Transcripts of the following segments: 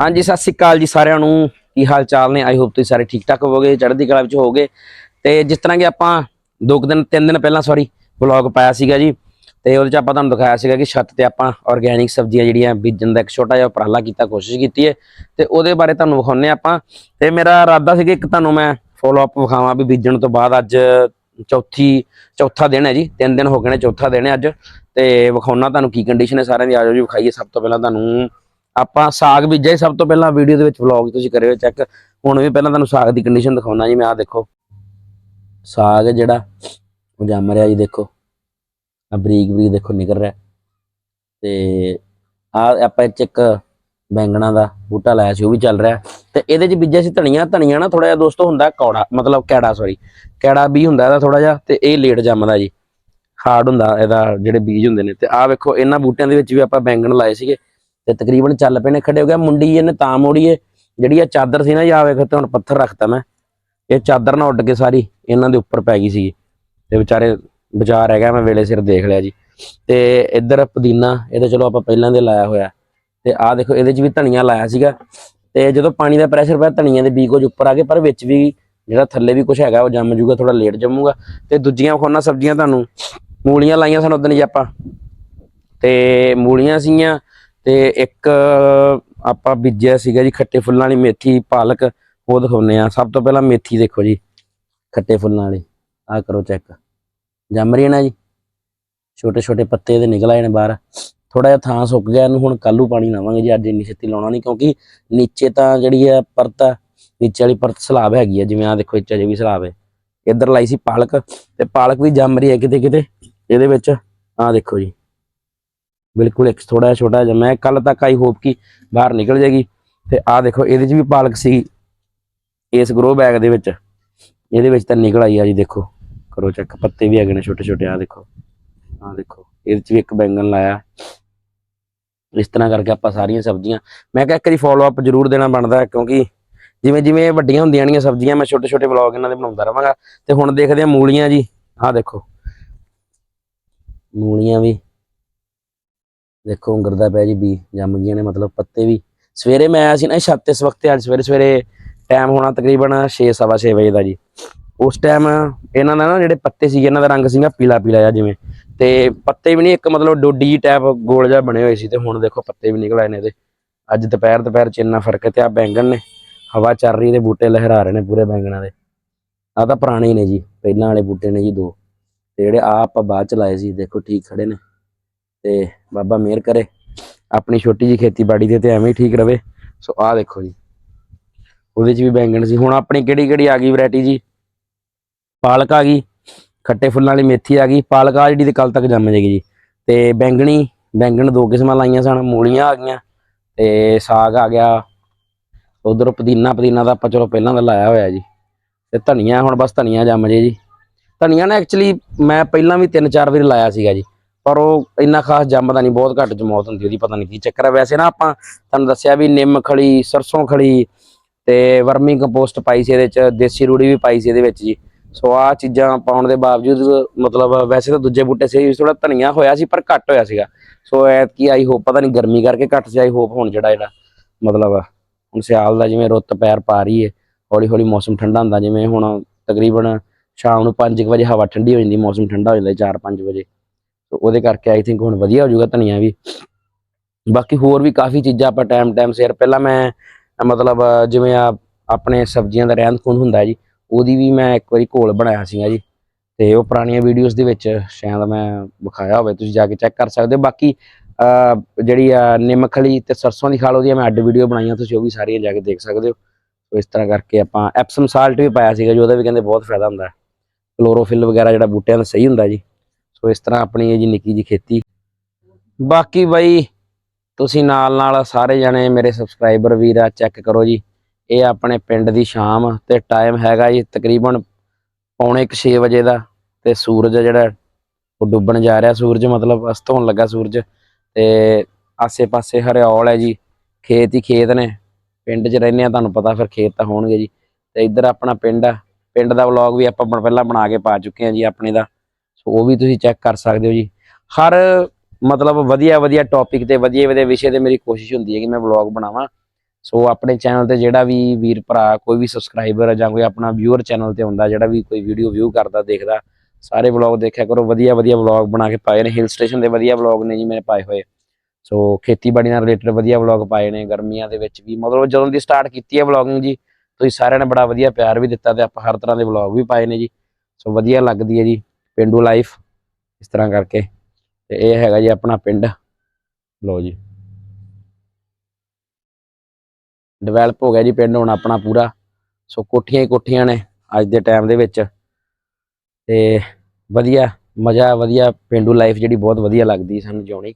ਹਾਂਜੀ, ਸਤਿ ਸ੍ਰੀ ਅਕਾਲ ਜੀ ਸਾਰਿਆਂ ਨੂੰ। ਕੀ ਹਾਲ ਚਾਲ ਨੇ? ਆਈ ਹੋਪ ਤੁਸੀਂ ਸਾਰੇ ਠੀਕ ਠਾਕ ਹੋਵੋਗੇ, ਚੜ੍ਹਦੀ ਕਲਾ ਵਿੱਚ ਹੋਵੋਗੇ। ਤੇ ਜਿਸ ਤਰ੍ਹਾਂ ਕਿ ਆਪਾਂ ਦੋ ਕੁ ਦਿਨ, ਤਿੰਨ ਦਿਨ ਪਹਿਲਾਂ ਸੌਰੀ ਵਲੌਗ ਪਾਇਆ ਸੀਗਾ ਜੀ। ਤੇ ਉਹਦੇ ਚ ਆਪਾਂ ਤੁਹਾਨੂੰ ਦਿਖਾਇਆ ਸੀਗਾ ਕਿ ਛੱਤ ਤੇ ਆਪਾਂ ਆਰਗੇਨਿਕ ਸਬਜ਼ੀਆਂ ਜਿਹੜੀਆਂ ਬੀਜਣ ਦਾ ਇੱਕ ਛੋਟਾ ਜਿਹਾ ਉਪਰਾਲਾ ਕੀਤਾ, ਕੋਸ਼ਿਸ਼ ਕੀਤੀ ਹੈ ਤੇ ਉਹਦੇ ਬਾਰੇ ਤੁਹਾਨੂੰ ਵਿਖਾਉਨੇ ਆਪਾਂ। ਤੇ ਮੇਰਾ ਇਰਾਦਾ ਸੀਗਾ ਇੱਕ ਤੁਹਾਨੂੰ ਮੈਂ ਫੋਲੋ ਅਪ ਵਿਖਾਵਾਂ ਵੀ ਬੀਜਣ ਤੋਂ ਬਾਅਦ ਅੱਜ ਚੌਥੀ, ਚੌਥਾ ਦਿਨ ਹੈ ਜੀ। ਤਿੰਨ ਦਿਨ ਹੋ ਗਏ ਨੇ, ਚੌਥਾ ਦਿਨ ਹੈ ਅੱਜ। ਤੇ ਵਿਖਾਉਣਾ ਤੁਹਾਨੂੰ ਕੀ ਕੰਡੀਸ਼ਨ ਹੈ, ਸਾਰਿਆਂ ਦੀ ਆਜੋ ਜੀ, ਵਿਖਾਈਏ। ਸਭ ਤੋਂ ਪਹਿਲਾਂ ਤੁਹਾਨੂੰ ਆਪਾਂ ਸਾਗ ਬੀਜਿਆ ਸੀ ਸਭ ਤੋਂ ਪਹਿਲਾਂ ਵੀਡੀਓ ਦੇ ਵਿੱਚ ਵਲੌਗ ਤੁਸੀਂ ਕਰਿਓ ਚੈੱਕ ਹੁਣ ਵੀ ਪਹਿਲਾਂ ਤੁਹਾਨੂੰ ਸਾਗ ਦੀ ਕੰਡੀਸ਼ਨ ਦਿਖਾਉਣਾ ਜੀ, ਮੈਂ ਆਹ ਦੇਖੋ। ਸਾਗ ਹੈ ਜਿਹੜਾ, ਉਹ ਜੰਮ ਰਿਹਾ ਜੀ, ਦੇਖੋ। ਆ ਬਰੀਕ ਬਰੀਕ ਦੇਖੋ, ਨਿਕਲ ਰਿਹਾ। ਤੇ ਆ ਆਪਾਂ ਇਹ 'ਚ ਇੱਕ ਬੈਂਗਣਾ ਦਾ ਬੂਟਾ ਲਾਇਆ ਸੀ, ਉਹ ਵੀ ਚੱਲ ਰਿਹਾ। ਤੇ ਇਹਦੇ 'ਚ ਬੀਜਿਆ ਸੀ ਧਨੀਆ ਧਨੀਆ ਨਾ ਥੋੜਾ ਜਿਹਾ ਦੋਸਤੋ ਹੁੰਦਾ ਕੌੜਾ, ਮਤਲਬ ਕੈੜਾ ਸੌਰੀ ਕੈੜਾ ਵੀ ਹੁੰਦਾ ਇਹਦਾ ਥੋੜਾ ਜਿਹਾ, ਤੇ ਇਹ ਲੇਟ ਜੰਮਦਾ ਜੀ। ਹਾਰਡ ਹੁੰਦਾ ਇਹਦਾ ਜਿਹੜੇ ਬੀਜ ਹੁੰਦੇ ਨੇ। ਤੇ ਆਹ ਵੇਖੋ, ਇਹਨਾਂ ਬੂਟਿਆਂ ਦੇ ਵਿੱਚ ਵੀ ਆਪਾਂ ਬੈਂਗਣ ਲਾਏ ਸੀਗੇ। ਤੇ ਤਕਰੀਬਨ ਚੱਲ ਪਏ ਨੇ, ਖੜੇ ਹੋ ਗਿਆ ਮੁੰਡੀ ਇਹਨੇ ਤਾਂ ਮੋੜੀਏ ਜਿਹੜੀ ਆ ਚਾਦਰ ਸੀ ਨਾ, ਜੀ ਵੇਖ ਤੇ ਹੁਣ ਪੱਥਰ ਰੱਖਤਾ ਮੈਂ। ਇਹ ਚਾਦਰ ਨਾ ਉੱਡ ਕੇ ਸਾਰੀ ਇਹਨਾਂ ਦੇ ਉੱਪਰ ਪੈ ਗਈ ਸੀ। ਤੇ ਵਿਚਾਰੇ ਵਿਚਾਰ ਹੈਗਾ ਮੈਂ, ਵੇਲੇ ਸਿਰ ਦੇਖ ਲਿਆ ਜੀ। ਤੇ ਇੱਧਰ ਪੁਦੀਨਾ, ਇਹ ਤਾਂ ਚਲੋ ਆਪਾਂ ਪਹਿਲਾਂ ਦੇ ਲਾਇਆ ਹੋਇਆ। ਤੇ ਆਹ ਦੇਖੋ, ਇਹਦੇ 'ਚ ਵੀ ਧਨੀਆ ਲਾਇਆ ਸੀਗਾ। ਤੇ ਜਦੋਂ ਪਾਣੀ ਦਾ ਪ੍ਰੈਸ਼ਰ ਪਿਆ, ਧਨੀਆ ਦੇ ਬੀ ਕੁਝ ਉੱਪਰ ਆ ਗਏ, ਪਰ ਵਿੱਚ ਵੀ ਜਿਹੜਾ ਥੱਲੇ ਵੀ ਕੁਝ ਹੈਗਾ, ਉਹ ਜੰਮ ਜੂਗਾ ਥੋੜਾ ਲੇਟ ਜੰਮੂਗਾ। ਤੇ ਦੂਜੀਆਂ, ਖੋਨਾ ਸਬਜ਼ੀਆਂ ਤੁਹਾਨੂੰ, ਮੂਲੀਆਂ ਲਾਈਆਂ ਸਾਨੂੰ ਉਦੋਂ ਜੀ ਆਪਾਂ। ਤੇ ਮੂਲੀਆਂ ਸੀਗੀਆਂ ਤੇ ਇੱਕ ਆਪਾਂ ਬੀਜਿਆ ਸੀਗਾ ਜੀ ਖੱਟੇ ਫੁੱਲਾਂ ਵਾਲੀ ਮੇਥੀ, ਪਾਲਕ, ਉਹ ਦਿਖਾਉਨੇ ਆ ਸਭ ਤੋਂ ਪਹਿਲਾਂ ਮੇਥੀ ਦੇਖੋ ਜੀ, ਖੱਟੇ ਫੁੱਲਾਂ ਵਾਲੀ। ਆਹ ਕਰੋ ਚੈੱਕ ਜੰਮ ਰਹੀ ਹੈ ਨਾ ਜੀ। ਛੋਟੇ ਛੋਟੇ ਪੱਤੇ ਇਹਦੇ ਨਿਕਲ ਆਏ ਨੇ ਬਾਹਰ। ਥੋੜਾ ਜਿਹਾ ਥਾਂ ਸੁੱਕ ਗਿਆ, ਇਹਨੂੰ ਹੁਣ ਕੱਲੂ ਪਾਣੀ ਲਾਵਾਂਗੇ ਜੀ। ਅੱਜ ਇੰਨੀ ਛੇਤੀ ਲਾਉਣਾ ਨਹੀਂ, ਕਿਉਂਕਿ ਨੀਚੇ ਤਾਂ ਜਿਹੜੀ ਹੈ ਪਰਤ ਆ, ਨੀਚੇ ਵਾਲੀ ਪਰਤ ਸਲਾਬ ਹੈਗੀ ਆ। ਜਿਵੇਂ ਆ ਦੇਖੋ, ਇੱਥੇ ਅਜੇ ਵੀ ਸਲਾਬ ਹੈ। ਇੱਧਰ ਲਾਈ ਸੀ ਪਾਲਕ, ਤੇ ਪਾਲਕ ਵੀ ਜੰਮ ਰਹੀ ਹੈ ਕਿਤੇ ਕਿਤੇ ਇਹਦੇ ਵਿੱਚ ਆਹ ਦੇਖੋ ਜੀ। ਬਿਲਕੁਲ ਇੱਕ ਥੋੜਾ ਜਿਹਾ ਛੋਟਾ ਜਿਹਾ, ਮੈਂ ਕੱਲ ਤੱਕ ਆਈ ਹੋਪ ਕਿ ਬਾਹਰ ਨਿਕਲ ਜਾਏਗੀ। ਤੇ ਆਹ ਦੇਖੋ, ਇਹਦੇ 'ਚ ਵੀ ਪਾਲਕ ਸੀ ਇਸ ਗਰੋ ਬੈਗ ਦੇ ਵਿੱਚ। ਇਹਦੇ ਵਿੱਚ ਤਾਂ ਨਿਕਲ ਆਈ ਆ ਜੀ, ਦੇਖੋ। ਕਰੋ ਚੈੱਕ ਪੱਤੇ ਵੀ ਹੈਗੇ ਨੇ ਛੋਟੇ ਛੋਟੇ, ਆਹ ਦੇਖੋ। ਆਹ ਦੇਖੋ, ਇਹਦੇ 'ਚ ਵੀ ਇੱਕ ਬੈਂਗਣ ਲਾਇਆ। ਇਸ ਤਰ੍ਹਾਂ ਕਰਕੇ ਆਪਾਂ ਸਾਰੀਆਂ ਸਬਜ਼ੀਆਂ, ਮੈਂ ਕਿਹਾ ਇੱਕ ਵਾਰੀ ਫੋਲੋ ਅਪ ਜ਼ਰੂਰ ਦੇਣਾ ਬਣਦਾ, ਕਿਉਂਕਿ ਜਿਵੇਂ ਜਿਵੇਂ ਇਹ ਵੱਡੀਆਂ ਹੁੰਦੀਆਂ ਨੇ ਸਬਜ਼ੀਆਂ, ਮੈਂ ਛੋਟੇ ਛੋਟੇ ਵਲੌਗ ਇਹਨਾਂ ਦੇ ਬਣਾਉਂਦਾ ਰਵਾਂਗਾ ਤੇ ਹੁਣ ਦੇਖਦੇ ਹਾਂ ਮੂਲੀਆਂ ਜੀ, ਆਹ ਦੇਖੋ। ਮੂਲੀਆਂ ਵੀ ਦੇਖੋ ਉਂਗਰਦਾ ਪਿਆ ਜੀ ਵੀ ਜੰਮ ਗਈਆਂ ਨੇ ਮਤਲਬ ਪੱਤੇ ਵੀ। ਸਵੇਰੇ ਮੈਂ ਆਇਆ ਸੀ ਨਾ ਛੱਤ ਤੇ ਇਸ ਵਕਤ ਅੱਜ ਸਵੇਰੇ ਸਵੇਰੇ ਟਾਈਮ ਹੋਣਾ ਤਕਰੀਬਨ 6:30 ਵਜੇ ਦਾ ਜੀ। ਉਸ ਟਾਈਮ ਇਹਨਾਂ ਦਾ ਨਾ ਜਿਹੜੇ ਪੱਤੇ ਸੀ ਇਹਨਾਂ ਦਾ ਰੰਗ ਸੀਗਾ ਪੀਲਾ ਪੀਲਾ ਜਿਹਾ ਜਿਵੇਂ। ਤੇ ਪੱਤੇ ਵੀ ਨਹੀਂ ਇੱਕ ਮਤਲਬ ਡੋਡੀ ਟਾਈਪ ਗੋਲ ਜਿਹਾ ਬਣੇ ਹੋਏ ਸੀ ਤੇ ਹੁਣ ਦੇਖੋ ਪੱਤੇ ਵੀ ਨਿਕਲ ਆਏ ਨੇ ਇਹਦੇ। ਅੱਜ ਦੁਪਹਿਰ ਦੁਪਹਿਰ ਚ ਇੰਨਾ ਫ਼ਰਕ ਤੇ ਆ ਬੈਂਗਣ ਨੇ। ਹਵਾ ਚੱਲ ਰਹੀ ਤੇ ਬੂਟੇ ਲਹਿਰਾ ਰਹੇ ਨੇ ਪੂਰੇ ਬੈਂਗਣਾਂ ਦੇ। ਆ ਤਾਂ ਪੁਰਾਣੇ ਨੇ ਜੀ, ਪਹਿਲਾਂ ਵਾਲੇ ਬੂਟੇ ਨੇ ਜੀ ਦੋ। ਤੇ ਜਿਹੜੇ ਆ ਆਪਾਂ ਬਾਅਦ ਚ ਲਾਏ ਸੀ, ਦੇਖੋ ਠੀਕ ਖੜੇ ਨੇ। ਤੇ ਬਾਬਾ ਮਿਹਰ ਕਰੇ। ਆਪਣੀ ਛੋਟੀ ਜੀ ਖੇਤੀਬਾੜੀ ਦੇ ਤੇ ਐਵੇਂ ਹੀ ਠੀਕ ਰਵੇ। ਸੋ ਆਹ ਦੇਖੋ ਜੀ। ਉਹਦੇ ਚ ਵੀ ਬੈਂਗਣ ਸੀ। ਹੁਣ ਆਪਣੀ ਕਿਹੜੀ ਕਿਹੜੀ ਆ ਗਈ ਵੈਰਾਈਟੀ ਜੀ? ਪਾਲਕ ਆ ਗਈ, ਖੱਟੇ ਫੁੱਲਾਂ ਵਾਲੀ ਮੇਥੀ ਆ ਗਈ। ਪਾਲਕ ਆ ਜਿਹੜੀ ਤੇ ਕੱਲ ਤੱਕ ਜੰਮ ਜਾਏਗੀ ਜੀ। ਤੇ ਬੈਂਗਣੀ, ਬੈਂਗਣ ਦੋ ਕਿਸਮਾਂ ਲਾਈਆਂ ਸਨ। ਮੂਲੀਆਂ ਆ ਗਈਆਂ ਤੇ ਸਾਗ ਆ ਗਿਆ। ਉਧਰ ਪੁਦੀਨਾ ਪੁਦੀਨਾ ਦਾ ਆਪਾਂ ਚਲੋ ਪਹਿਲਾਂ ਦਾ ਲਾਇਆ ਹੋਇਆ ਜੀ। ਤੇ ਧਨੀਆ, ਹੁਣ ਬਸ ਧਨੀਆ ਜੰਮ ਜੇ ਜੀ। ਧਨੀਆ ਨਾ ਐਕਚੁਅਲੀ ਮੈਂ ਪਹਿਲਾਂ ਵੀ ਤਿੰਨ ਚਾਰ ਵਾਰੀ ਲਾਇਆ ਸੀਗਾ ਜੀ। ਪਰ ਉਹ ਇੰਨਾ ਖਾਸ ਜੰਮਦਾ ਨਹੀਂ, ਬਹੁਤ ਘੱਟ ਜਮੌਤ ਹੁੰਦੀ ਉਹਦੀ, ਪਤਾ ਨਹੀਂ ਕੀ ਚੱਕਰ ਹੈ। ਵੈਸੇ ਨਾ ਆਪਾਂ ਤੁਹਾਨੂੰ ਦੱਸਿਆ ਵੀ ਨਿੰਮ ਖਲੀ, ਸਰਸੋਂ ਖੜੀ ਤੇ ਵਰਮੀ ਕੰਪੋਸਟ ਪਾਈ ਸੀ ਇਹਦੇ ਚ, ਦੇਸੀ ਰੂੜੀ ਵੀ ਪਾਈ ਸੀ ਇਹਦੇ ਵਿੱਚ ਜੀ। ਸੋ ਆ ਚੀਜ਼ਾਂ ਪਾਉਣ ਦੇ ਬਾਵਜੂਦ ਮਤਲਬ ਵੈਸੇ ਤਾਂ ਦੂਜੇ ਬੂਟੇ ਸਹੀ ਥੋੜਾ ਧਨੀਆ ਹੋਇਆ ਸੀ, ਪਰ ਘੱਟ ਹੋਇਆ ਸੀਗਾ। ਸੋ ਐਤਕੀ ਆਈ ਹੋਪ, ਪਤਾ ਨਹੀਂ ਗਰਮੀ ਕਰਕੇ ਘੱਟ ਸੀ, ਆਈ ਹੋਪ ਹੁਣ ਜਿਹੜਾ ਜਿਹੜਾ ਮਤਲਬ ਹੁਣ ਸਿਆਲ ਦਾ ਜਿਵੇਂ ਰੁੱਤ ਪੈਰ ਪਾ ਰਹੀ ਹੈ ਹੌਲੀ ਹੌਲੀ ਮੌਸਮ ਠੰਡਾ ਹੁੰਦਾ, ਜਿਵੇਂ ਹੁਣ ਤਕਰੀਬਨ ਸ਼ਾਮ ਨੂੰ 5 ਵਜੇ ਹਵਾ ਠੰਡੀ ਹੋ ਜਾਂਦੀ, ਮੌਸਮ ਠੰਡਾ ਹੋ ਜਾਂਦਾ 4-5 ਵਜੇ। ਸੋ ਉਹਦੇ ਕਰਕੇ ਆਈ ਥਿੰਕ ਹੁਣ ਵਧੀਆ ਹੋ ਜਾਊਗਾ ਧਨੀਆ ਵੀ। ਬਾਕੀ ਹੋਰ ਵੀ ਕਾਫੀ ਚੀਜ਼ਾਂ ਆਪਾਂ ਟਾਈਮ ਟਾਈਮ ਸਿਰ, ਪਹਿਲਾਂ ਮੈਂ, ਮਤਲਬ, ਜਿਵੇਂ ਆ ਆਪਣੇ ਸਬਜ਼ੀਆਂ ਦਾ ਰਹਿੰਦ ਖੂੰਦ ਹੁੰਦਾ ਜੀ, ਉਹਦੀ ਵੀ ਮੈਂ ਇੱਕ ਵਾਰੀ ਘੋਲ ਬਣਾਇਆ ਸੀਗਾ ਜੀ। ਤੇ ਉਹ ਪੁਰਾਣੀਆਂ ਵੀਡੀਓਜ਼ ਦੇ ਵਿੱਚ ਸ਼ਾਇਦ ਮੈਂ ਵਿਖਾਇਆ ਹੋਵੇ, ਤੁਸੀਂ ਜਾ ਕੇ ਚੈੱਕ ਕਰ ਸਕਦੇ ਹੋ। ਬਾਕੀ ਜਿਹੜੀ ਆ ਨਿੰਮਖਲੀ ਤੇ ਸਰਸੋਂ ਦੀ ਖਾਲ ਉਹਦੀਆਂ ਮੈਂ ਅੱਡ ਵੀਡੀਓ ਬਣਾਈਆਂ, ਤੁਸੀਂ ਉਹ ਵੀ ਸਾਰੀਆਂ ਜਾ ਕੇ ਦੇਖ ਸਕਦੇ ਹੋ। ਸੋ ਇਸ ਤਰ੍ਹਾਂ ਕਰਕੇ ਆਪਾਂ ਐਪਸਮ ਸਾਲਟ ਵੀ ਪਾਇਆ ਸੀਗਾ ਜੀ, ਉਹਦਾ ਵੀ ਕਹਿੰਦੇ ਬਹੁਤ ਫਾਇਦਾ ਹੁੰਦਾ। ਕਲੋਰੋਫਿਲ ਵਗੈਰਾ ਜਿਹੜਾ ਬੂਟਿਆਂ ਦਾ ਸਹੀ ਹੁੰਦਾ ਜੀ। ਸੋ ਇਸ ਤਰ੍ਹਾਂ ਆਪਣੀ ਇਹ ਜੀ ਨਿੱਕੀ ਜੀ ਖੇਤੀ। ਬਾਕੀ ਬਾਈ, ਤੁਸੀਂ ਨਾਲ ਨਾਲ ਸਾਰੇ ਜਣੇ ਮੇਰੇ ਸਬਸਕ੍ਰਾਈਬਰ ਵੀਰ ਆ, ਚੈੱਕ ਕਰੋ ਜੀ। ਇਹ ਆਪਣੇ ਪਿੰਡ ਦੀ ਸ਼ਾਮ ਤੇ ਟਾਈਮ ਹੈਗਾ ਜੀ ਤਕਰੀਬਨ ਪੌਣੇ 6 ਵਜੇ ਦਾ ਤੇ ਸੂਰਜ ਜਿਹੜਾ ਉਹ ਡੁੱਬਣ ਜਾ ਰਿਹਾ। ਸੂਰਜ ਮਤਲਬ ਅਸਤ ਹੋਣ ਲੱਗਾ ਸੂਰਜ ਤੇ ਆਸੇ-ਪਾਸੇ ਹਰਿਆਵਲ ਹੈ ਜੀ। ਖੇਤ ਹੀ ਖੇਤ ਨੇ। ਪਿੰਡ 'ਚ ਰਹਿੰਦੇ ਆ, ਤੁਹਾਨੂੰ ਪਤਾ ਫਿਰ ਖੇਤ ਤਾਂ ਹੋਣਗੇ ਜੀ। ਤੇ ਇੱਧਰ ਆਪਣਾ ਪਿੰਡ ਆ। ਪਿੰਡ ਦਾ ਵਲੌਗ ਵੀ ਆਪਾਂ ਪਹਿਲਾਂ ਬਣਾ ਕੇ ਪਾ ਚੁੱਕੇ ਆ ਜੀ ਆਪਣੇ ਦਾ। ਸੋ ਉਹ ਵੀ ਤੁਸੀਂ ਚੈੱਕ ਕਰ ਸਕਦੇ ਹੋ ਜੀ। ਹਰ ਮਤਲਬ ਵਧੀਆ ਵਧੀਆ ਟੌਪਿਕ ਤੇ ਵਧੀਆ ਵਧੀਆ ਵਿਸ਼ੇ ਤੇ ਮੇਰੀ ਕੋਸ਼ਿਸ਼ ਹੁੰਦੀ ਹੈ ਕਿ ਮੈਂ ਵਲੌਗ ਬਣਾਵਾਂ। ਸੋ ਆਪਣੇ ਚੈਨਲ ਤੇ ਜਿਹੜਾ ਵੀ ਵੀਰ ਭਰਾ, ਕੋਈ ਵੀ ਸਬਸਕ੍ਰਾਈਬਰ ਜਾਂ ਕੋਈ ਆਪਣਾ ਵਿਊਅਰ ਚੈਨਲ ਤੇ ਹੁੰਦਾ, ਜਿਹੜਾ ਵੀ ਕੋਈ ਵੀਡੀਓ ਵਿਊ ਕਰਦਾ, ਦੇਖਦਾ, ਸਾਰੇ ਵਲੌਗ ਦੇਖਿਆ ਕਰੋ। ਵਧੀਆ ਵਧੀਆ ਵਲੌਗ ਬਣਾ ਕੇ ਪਾਏ ਨੇ। ਹਿਲ ਸਟੇਸ਼ਨ ਦੇ ਵਧੀਆ ਵਲੌਗ ਨੇ ਜੀ ਮੇਰੇ ਪਾਏ ਹੋਏ। ਸੋ ਖੇਤੀਬਾੜੀ ਨਾਲ ਰਿਲੇਟਡ ਵਧੀਆ ਵਲੌਗ ਪਾਏ ਨੇ। ਗਰਮੀਆਂ ਦੇ ਵਿੱਚ ਵੀ ਮਤਲਬ ਜਦੋਂ ਦੀ ਸਟਾਰਟ ਕੀਤੀ ਹੈ ਵਲੌਗਿੰਗ ਜੀ, ਤੁਸੀਂ ਸਾਰਿਆਂ ਨੇ ਬੜਾ ਵਧੀਆ ਪਿਆਰ ਵੀ ਦਿੱਤਾ ਤੇ ਆਪਾਂ ਹਰ ਤਰ੍ਹਾਂ ਦੇ ਵਲੌਗ ਵੀ ਪਾਏ ਨੇ ਜੀ। ਸੋ ਵਧੀਆ ਲੱਗਦੀ ਹੈ ਜੀ। ਪਿੰਡੂ ਲਾਈਫ ਇਸ ਤਰ੍ਹਾਂ ਕਰਕੇ। ਤੇ ਇਹ ਹੈਗਾ ਜੀ ਆਪਣਾ ਪਿੰਡ। ਲੋ ਜੀ। ਡਿਵੈਲਪ ਹੋ ਗਿਆ ਜੀ ਪਿੰਡ ਹੁਣ ਆਪਣਾ ਪੂਰਾ। ਸੋ ਕੋਠੀਆਂ ਹੀ ਕੋਠੀਆਂ ਨੇ ਅੱਜ ਦੇ ਟਾਈਮ ਦੇ ਵਿੱਚ। ਤੇ ਵਧੀਆ, ਮਜ਼ਾ ਵਧੀਆ ਪਿੰਡੂ ਲਾਈਫ ਜਿਹੜੀ ਬਹੁਤ ਵਧੀਆ ਲੱਗਦੀ ਸਾਨੂੰ ਜਿਉਣੀ।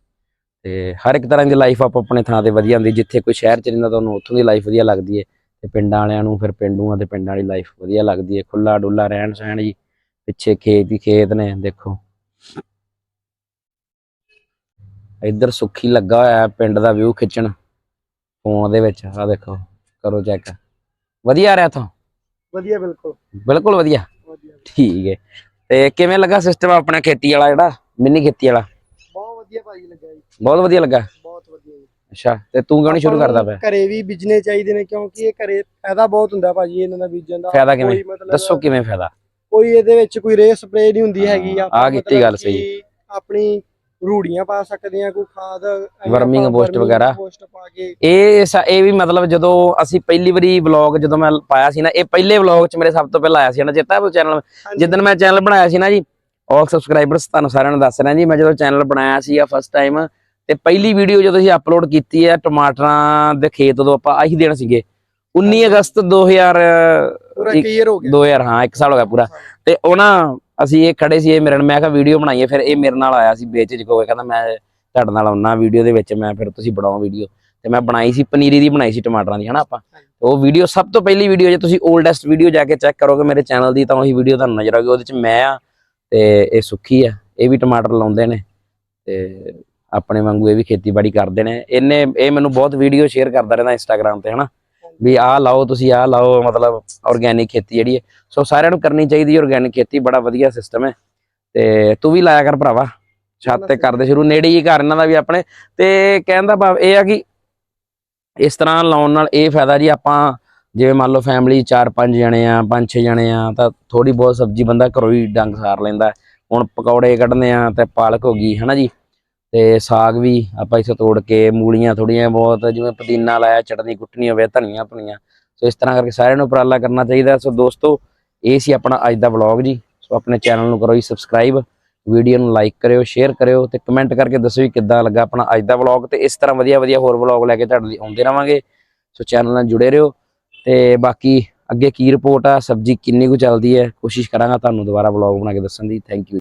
ਤੇ ਹਰ ਇੱਕ ਤਰ੍ਹਾਂ ਦੀ ਲਾਈਫ ਆਪ ਆਪਣੇ ਥਾਂ ਤੇ ਵਧੀਆ ਹੁੰਦੀ। ਜਿੱਥੇ ਕੋਈ ਸ਼ਹਿਰ ਚ ਰਹਿੰਦਾ ਤੁਹਾਨੂੰ ਉੱਥੋਂ ਦੀ ਲਾਈਫ ਵਧੀਆ ਲੱਗਦੀ ਹੈ ਤੇ ਪਿੰਡਾਂ ਵਾਲਿਆਂ ਨੂੰ ਫਿਰ ਪਿੰਡੂਆਂ ਤੇ ਪਿੰਡਾਂ ਵਾਲੀ ਲਾਈਫ ਵਧੀਆ ਲੱਗਦੀ ਹੈ ਖੁੱਲਾ ਡੁੱਲਾ ਰਹਿਣ ਸਹਿਣ ਜੀ। ਪਿੱਛੇ ਖੇਤ ਹੀ ਖੇਤ ਨੇ ਦੇਖੋ। ਇੱਧਰ ਸੁੱਖੀ ਲੱਗਾ ਹੋਇਆ ਪਿੰਡ ਦਾ ਵਿਊ ਖਿੱਚਣ ਫੋਨ ਦੇ ਵਿੱਚ ਆ ਦੇਖੋ ਕਰੋ ਚੈੱਕ ਵਧੀਆ ਆ ਰਿਹਾ ਇੱਥੋਂ? ਵਧੀਆ ਬਿਲਕੁਲ। ਬਿਲਕੁਲ ਵਧੀਆ? ਠੀਕ ਹੈ। ਤੇ ਕਿਵੇਂ ਲੱਗਾ ਸਿਸਟਮ ਆਪਣਾ ਖੇਤੀ ਵਾਲਾ ਜਿਹੜਾ ਮਿੰਨੀ ਖੇਤੀ ਵਾਲਾ? ਬਹੁਤ ਵਧੀਆ ਭਾਜੀ ਲੱਗਾ ਜੀ। ਬਹੁਤ ਵਧੀਆ ਲੱਗਾ? ਬਹੁਤ ਵਧੀਆ ਜੀ। ਅੱਛਾ ਤੇ ਤੂੰ ਕਿਉਂ ਨਹੀਂ ਸ਼ੁਰੂ ਕਰਦਾ ਪਿਆ? ਘਰੇ ਵੀ ਬੀਜਣੇ ਚਾਹੀਦੇ ਨੇ ਕਿਉਂਕਿ ਇਹ ਘਰੇ ਫਾਇਦਾ ਬਹੁਤ ਹੁੰਦਾ ਭਾਜੀ ਇਹਨਾਂ ਦਾ ਬੀਜਣ ਦਾ। ਫਾਇਦਾ ਕਿਵੇਂ? ਦੱਸੋ ਕਿਵੇਂ ਫਾਇਦਾ? ਕੋਈ ਇਹਦੇ ਵਿੱਚ ਕੋਈ ਰੇ ਸਪਰੇ ਨਹੀਂ ਹੁੰਦੀ ਹੈਗੀ ਆਪਾਂ ਆਹ ਕੀਤੀ ਗੱਲ ਸਹੀ। ਆਪਣੀ ਰੂੜੀਆਂ ਪਾ ਸਕਦੇ ਆ ਕੋਈ ਖਾਦ boost worming ਵਗੈਰਾ। ਇਹ ਇਹ ਵੀ ਮਤਲਬ ਜਦੋਂ ਅਸੀਂ ਪਹਿਲੀ ਵਾਰੀ ਵਲੌਗ ਜਦੋਂ ਮੈਂ ਪਾਇਆ ਸੀ ਨਾ ਇਹ ਪਹਿਲੇ ਵਲੌਗ ਚ ਮੇਰੇ ਸਭ ਤੋਂ ਪਹਿਲਾਂ ਆਇਆ ਸੀ ਨਾ ਚੇਤਾ ਉਹ ਚੈਨਲ ਜਿੱਦਣ ਮੈਂ ਚੈਨਲ ਬਣਾਇਆ ਸੀ ਨਾ ਜੀ ਆਲ ਸਬਸਕ੍ਰਾਈਬਰਸ ਤੁਹਾਨੂੰ ਸਾਰਿਆਂ ਨੂੰ ਦੱਸ ਰਿਹਾ ਜੀ ਮੈਂ ਜਦੋਂ ਚੈਨਲ ਬਣਾਇਆ ਸੀ ਆ ਫਸਟ ਟਾਈਮ ਤੇ ਪਹਿਲੀ ਵੀਡੀਓ ਜਦੋਂ ਅਸੀਂ ਅਪਲੋਡ ਕੀਤੀ ਹੈ ਟਮਾਟਰਾਂ ਦੇ ਖੇਤ ਤੋਂ ਆਪਾਂ ਆਹੀ ਦਿਨ ਸੀਗੇ 19 ਅਗਸਤ 2000 ਪੂਰਾ ਇੱਕ- ਕਲੀਅਰ ਹੋ ਗਿਆ। 2000 ਹਾਂ ਇੱਕ ਸਾਲ ਹੋ ਗਿਆ ਪੂਰਾ। ਤੇ ਉਹ ਨਾ ਅਸੀਂ ਇਹ ਖੜੇ ਸੀ ਇਹ ਮੇਰੇ ਨਾਲ ਮੈਂ ਕਿਹਾ ਵੀਡੀਓ ਬਣਾਈਏ ਫਿਰ ਇਹ ਮੇਰੇ ਨਾਲ ਆਇਆ ਸੀ ਵੇਚ ਕੋਈ ਕਹਿੰਦਾ ਮੈਂ ਤੁਹਾਡੇ ਨਾਲ ਆਉਣਾ ਵੀਡੀਓ ਦੇ ਵਿੱਚ ਮੈਂ ਫਿਰ ਤੁਸੀਂ ਬਣਾਓ ਵੀਡੀਓ। ਤੇ ਮੈਂ ਬਣਾਈ ਸੀ ਪਨੀਰੀ ਦੀ ਬਣਾਈ ਸੀ ਟਮਾਟਰਾਂ ਦੀ ਹਨਾ ਆਪਾਂ। ਉਹ ਵੀਡੀਓ ਸਭ ਤੋਂ ਪਹਿਲੀ ਵੀਡੀਓ ਜੇ ਤੁਸੀਂ 올ਡੈਸਟ ਵੀਡੀਓ ਜਾ ਕੇ ਚੈੱਕ ਕਰੋਗੇ ਮੇਰੇ ਚੈਨਲ ਦੀ ਤਾਂ ਉਹੀ ਵੀਡੀਓ ਤੁਹਾਨੂੰ ਨਜ਼ਰ ਆਊਗੀ ਉਹਦੇ ਚ ਮੈਂ ਆ ਤੇ ਇਹ ਸੁੱਖੀ ਆ ਇਹ ਵੀ ਟਮਾਟਰ ਲਾਉਂਦੇ ਨੇ। ਤੇ ਆਪਣੇ ਵਾਂਗੂ ਇਹ ਵੀ ਖੇਤੀਬਾੜੀ ਕਰਦੇ ਨੇ। ਇਹਨੇ ਇਹ ਮੈਨੂੰ ਬਹੁਤ ਵੀਡੀਓ ਸ਼ੇਅਰ ਕਰਦਾ ਰਹਿੰਦਾ ਇੰਸਟਾਗ੍ਰam ਤੇ ਹਨਾ। ਵੀ ਆਹ ਲਾਓ ਤੁਸੀਂ ਆਹ ਲਾਓ ਮਤਲਬ ਆਰਗੇਨਿਕ ਖੇਤੀ ਜਿਹੜੀ ਹੈ। ਸੋ ਸਾਰਿਆਂ ਨੂੰ ਕਰਨੀ ਚਾਹੀਦੀ ਹੈ ਆਰਗੇਨਿਕ ਖੇਤੀ ਬੜਾ ਵਧੀਆ ਸਿਸਟਮ ਹੈ। ਤੇ ਤੂੰ ਵੀ ਲਾਇਆ ਕਰ ਭਰਾਵਾ ਛੱਤ ਤੇ ਕਰਦੇ ਸ਼ੁਰੂ ਨੇੜੇ ਹੀ ਘਰ ਇਹਨਾਂ ਦਾ ਵੀ ਆਪਣੇ। ਤੇ ਕਹਿਣ ਦਾ ਭਾਵ ਇਹ ਆ ਕਿ ਇਸ ਤਰ੍ਹਾਂ ਲਾਉਣ ਨਾਲ ਇਹ ਫਾਇਦਾ ਜੀ ਆਪਾਂ ਜਿਵੇਂ ਮੰਨ ਲਓ ਫੈਮਿਲੀ 4-5 ਜਣੇ ਆ 5-6 ਜਣੇ ਆ ਤਾਂ ਥੋੜੀ ਬਹੁਤ ਸਬਜ਼ੀ ਬੰਦਾ ਘਰੋਂ ਹੀ ਡੰਗ ਸਾਰ ਲੈਂਦਾ। ਹੁਣ ਪਕੌੜੇ ਕੱਢਨੇ ਆ ਤੇ ਪਾਲਕ ਹੋ ਗਈ ਹਨਾ ਜੀ? ਤੇ ਸਾਗ ਵੀ ਆਪਾਂ ਇਸੇ ਤੋੜ ਕੇ ਮੂਲੀਆਂ ਥੋੜੀਆਂ ਬਹੁਤ ਜਿਵੇਂ ਪੁਦੀਨਾ ਲਾਇਆ, ਚਟਨੀ ਕੁੱਟਣੀ ਹੋਵੇ, ਧਨੀਆ ਭੁਨੀਆਂ ਸੋ ਇਸ ਤਰ੍ਹਾਂ ਕਰਕੇ ਸਾਰਿਆਂ ਨੂੰ ਉਪਰਾਲਾ ਕਰਨਾ ਚਾਹੀਦਾ। ਸੋ ਦੋਸਤੋ, ਇਹ ਸੀ ਆਪਣਾ ਅੱਜ ਦਾ ਵਲੌਗ ਜੀ। ਸੋ ਆਪਣੇ ਚੈਨਲ ਨੂੰ ਕਰੋ ਜੀ ਸਬਸਕ੍ਰਾਈਬ ਵੀਡੀਓ ਨੂੰ ਲਾਈਕ ਕਰਿਓ ਸ਼ੇਅਰ ਕਰਿਓ ਤੇ ਕਮੈਂਟ ਕਰਕੇ ਦੱਸੋ ਵੀ ਕਿੱਦਾਂ ਲੱਗਾ ਆਪਣਾ ਅੱਜ ਦਾ ਵਲੌਗ ਤੇ ਇਸ ਤਰ੍ਹਾਂ ਵਧੀਆ ਵਧੀਆ ਹੋਰ ਵਲੌਗ ਲੈ ਕੇ ਤੁਹਾਡੇ ਲਈ ਆਉਂਦੇ ਰਵਾਂਗੇ। ਸੋ ਚੈਨਲ ਨਾਲ ਜੁੜੇ ਰਹੋ ਤੇ ਬਾਕੀ ਅੱਗੇ ਕੀ ਰਿਪੋਰਟ ਆ, ਸਬਜ਼ੀ ਕਿੰਨੀ ਕੁ ਚੱਲਦੀ ਹੈ, ਕੋਸ਼ਿਸ਼ ਕਰਾਂਗਾ ਤੁਹਾਨੂੰ ਦੁਬਾਰਾ ਵਲੌਗ ਬਣਾ ਕੇ ਦੱਸਣ ਦੀ। Thank you